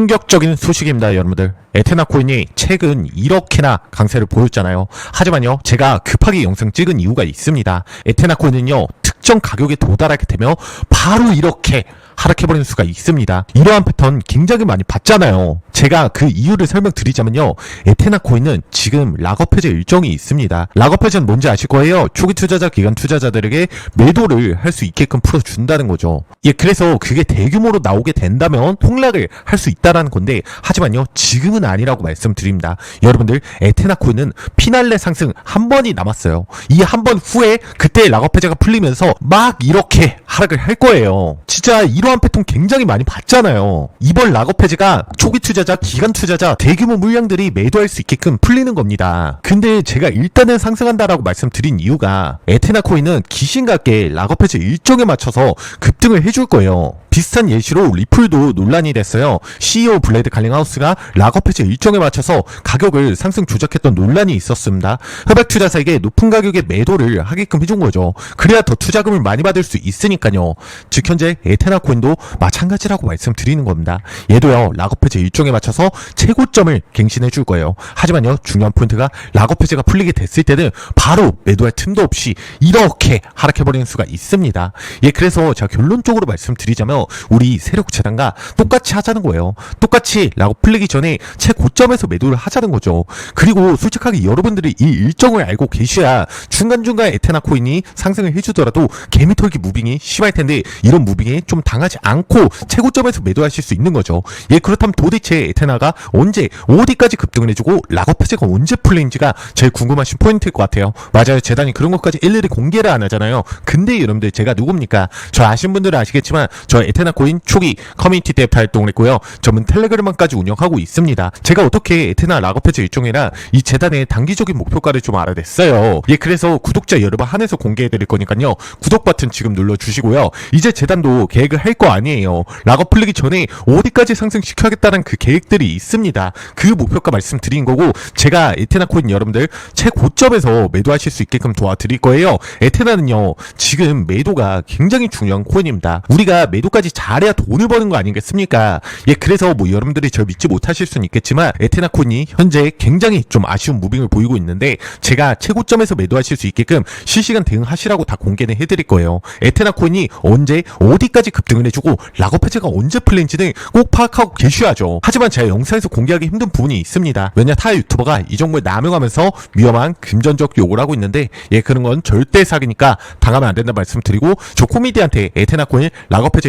충격적인 소식입니다, 여러분들. 에테나 코인이 최근 이렇게나 강세를 보였잖아요. 하지만요, 제가 급하게 영상 찍은 이유가 있습니다. 에테나 코인은요, 특정 가격에 도달하게 되면 바로 이렇게 하락해버리는 수가 있습니다. 이러한 패턴 굉장히 많이 봤잖아요. 제가 그 이유를 설명드리자면요. 에테나 코인은 지금 락업 해제 일정이 있습니다. 락업 해제는 뭔지 아실 거예요. 초기 투자자 기간 투자자들에게 매도를 할 수 있게끔 풀어준다는 거죠. 예, 그래서 그게 대규모로 나오게 된다면 폭락을 할 수 있다라는 건데 하지만요. 지금은 아니라고 말씀드립니다. 여러분들 에테나 코인은 피날레 상승 한 번이 남았어요. 이 한 번 후에 그때 락업 해제가 풀리면서 막 이렇게 하락을 할 거예요. 진짜 이러한 패턴 굉장히 많이 봤잖아요. 이번 락업 해제가 초기 투자 자, 기간 투자자, 대규모 물량들이 매도할 수 있게끔 풀리는 겁니다. 근데 제가 일단은 상승한다라고 말씀드린 이유가 에테나 코인은 귀신 같게 락업 해제 일정에 맞춰서 급등을 해줄 거예요. 비슷한 예시로 리플도 논란이 됐어요. CEO 블레드 갈링하우스가 락업 해제 일정에 맞춰서 가격을 상승 조작했던 논란이 있었습니다. 흡약 투자사에게 높은 가격에 매도를 하게끔 해준 거죠. 그래야 더 투자금을 많이 받을 수 있으니까요. 즉 현재 에테나 코인도 마찬가지라고 말씀드리는 겁니다. 얘도요 락업 해제 일정에 맞춰서 최고점을 갱신해 줄 거예요. 하지만요 중요한 포인트가 락업 해제가 풀리게 됐을 때는 바로 매도할 틈도 없이 이렇게 하락해버리는 수가 있습니다. 예 그래서 제가 결론적으로 말씀드리자면 우리 세력 재단과 똑같이 하자는 거예요. 똑같이 락업 풀리기 전에 최고점에서 매도를 하자는 거죠. 그리고 솔직하게 여러분들이 이 일정을 알고 계셔야 중간중간 에테나 코인이 상승을 해주더라도 개미털기 무빙이 심할 텐데 이런 무빙에 좀 당하지 않고 최고점에서 매도하실 수 있는 거죠. 예, 그렇다면 도대체 에테나가 언제 어디까지 급등을 해주고 락업 해제가 언제 풀리는지가 제일 궁금하신 포인트일 것 같아요. 맞아요. 재단이 그런 것까지 일일이 공개를 안 하잖아요. 근데 여러분들 제가 누굽니까? 저 아신 분들은 아시겠지만 저 에테나 코인 초기 커뮤니티 대 활동을 했고요. 전문 텔레그램까지 운영하고 있습니다. 제가 어떻게 에테나 락업 해제 일정이나 이 재단의 단기적인 목표가를 좀 알아냈어요. 예, 그래서 구독자 여러분 한해서 공개해드릴 거니까요. 구독 버튼 지금 눌러주시고요. 이제 재단도 계획을 할 거 아니에요. 락업 풀리기 전에 어디까지 상승시켜야겠다는 그 계획들이 있습니다. 그 목표가 말씀드린 거고 제가 에테나 코인 여러분들 최고점에서 매도하실 수 있게끔 도와드릴 거예요. 에테나는요 지금 매도가 굉장히 중요한 코인입니다. 우리가 매도 까지 잘해야 돈을 버는 거 아니겠습니까? 예, 그래서 뭐 여러분들이 절 믿지 못하실 수는 있겠지만 에테나 코인이 현재 굉장히 좀 아쉬운 무빙을 보이고 있는데 제가 최고점에서 매도하실 수 있게끔 실시간 대응하시라고 다 공개는 해드릴 거예요. 에테나 코인이 언제 어디까지 급등을 해주고 락업 해제가 언제 풀린지는 꼭 파악하고 계셔야죠. 하지만 제가 영상에서 공개하기 힘든 부분이 있습니다. 왜냐 타 유튜버가 이 정보를 남용하면서 위험한 금전적 욕을 하고 있는데 예 그런 건 절대 사기니까 당하면 안 된다 말씀드리고 저 코미디한테 에테나 코인 락업 해제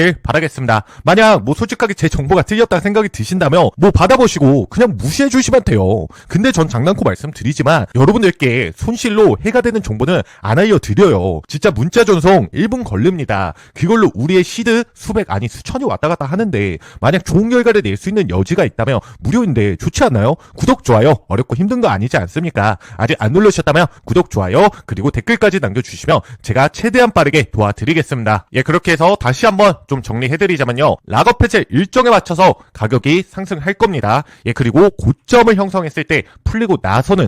바라겠습니다. 만약 뭐 솔직하게 제 정보가 틀렸다 생각이 드신다면 뭐 받아보시고 그냥 무시해 주시면 돼요. 근데 전 장난코 말씀드리지만 여러분들께 손실로 해가 되는 정보는 안 알려드려요. 진짜 문자 전송 1분 걸립니다. 그걸로 우리의 시드 수백 아니 수천이 왔다 갔다 하는데 만약 좋은 결과를 낼 수 있는 여지가 있다면 무료인데 좋지 않나요? 구독 좋아요 어렵고 힘든 거 아니지 않습니까? 아직 안 누르셨다면 구독 좋아요 그리고 댓글까지 남겨주시면 제가 최대한 빠르게 도와드리겠습니다. 예 그렇게 해서 다시 한번 좀 정리해드리자면요 락업 해제 일정에 맞춰서 가격이 상승할 겁니다. 예 그리고 고점을 형성했을 때 풀리고 나서는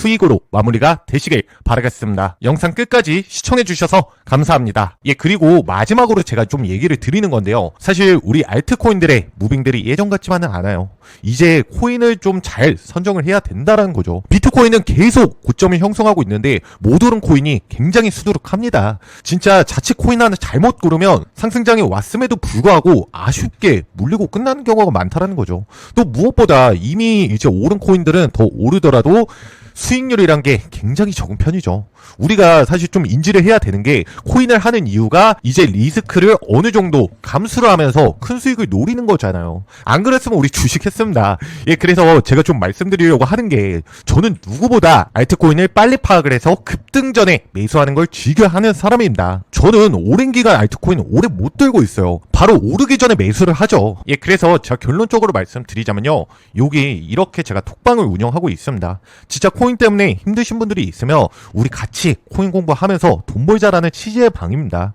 수익으로 마무리가 되시길 바라겠습니다. 영상 끝까지 시청해주셔서 감사합니다. 예, 그리고 마지막으로 제가 좀 얘기를 드리는 건데요. 사실 우리 알트코인들의 무빙들이 예전 같지만은 않아요. 이제 코인을 좀 잘 선정을 해야 된다라는 거죠. 비트코인은 계속 고점을 형성하고 있는데 못 오른 코인이 굉장히 수두룩합니다. 진짜 자칫 코인 하나 잘못 고르면 상승장에 왔음에도 불구하고 아쉽게 물리고 끝나는 경우가 많다라는 거죠. 또 무엇보다 이미 이제 오른 코인들은 더 오르더라도 수익률이란 게 굉장히 적은 편이죠. 우리가 사실 좀 인지를 해야 되는 게 코인을 하는 이유가 이제 리스크를 어느 정도 감수를 하면서 큰 수익을 노리는 거잖아요. 안 그랬으면 우리 주식 했습니다. 예, 그래서 제가 좀 말씀드리려고 하는 게 저는 누구보다 알트코인을 빨리 파악을 해서 급등 전에 매수하는 걸 즐겨 하는 사람입니다. 저는 오랜 기간 알트코인 오래 못 들고 있어요. 바로 오르기 전에 매수를 하죠. 예, 그래서 제가 결론적으로 말씀드리자면요. 여기 이렇게 제가 톡방을 운영하고 있습니다. 진짜 코인 때문에 힘드신 분들이 있으면 우리 같이 코인 공부하면서 돈 벌자라는 취지의 방입니다.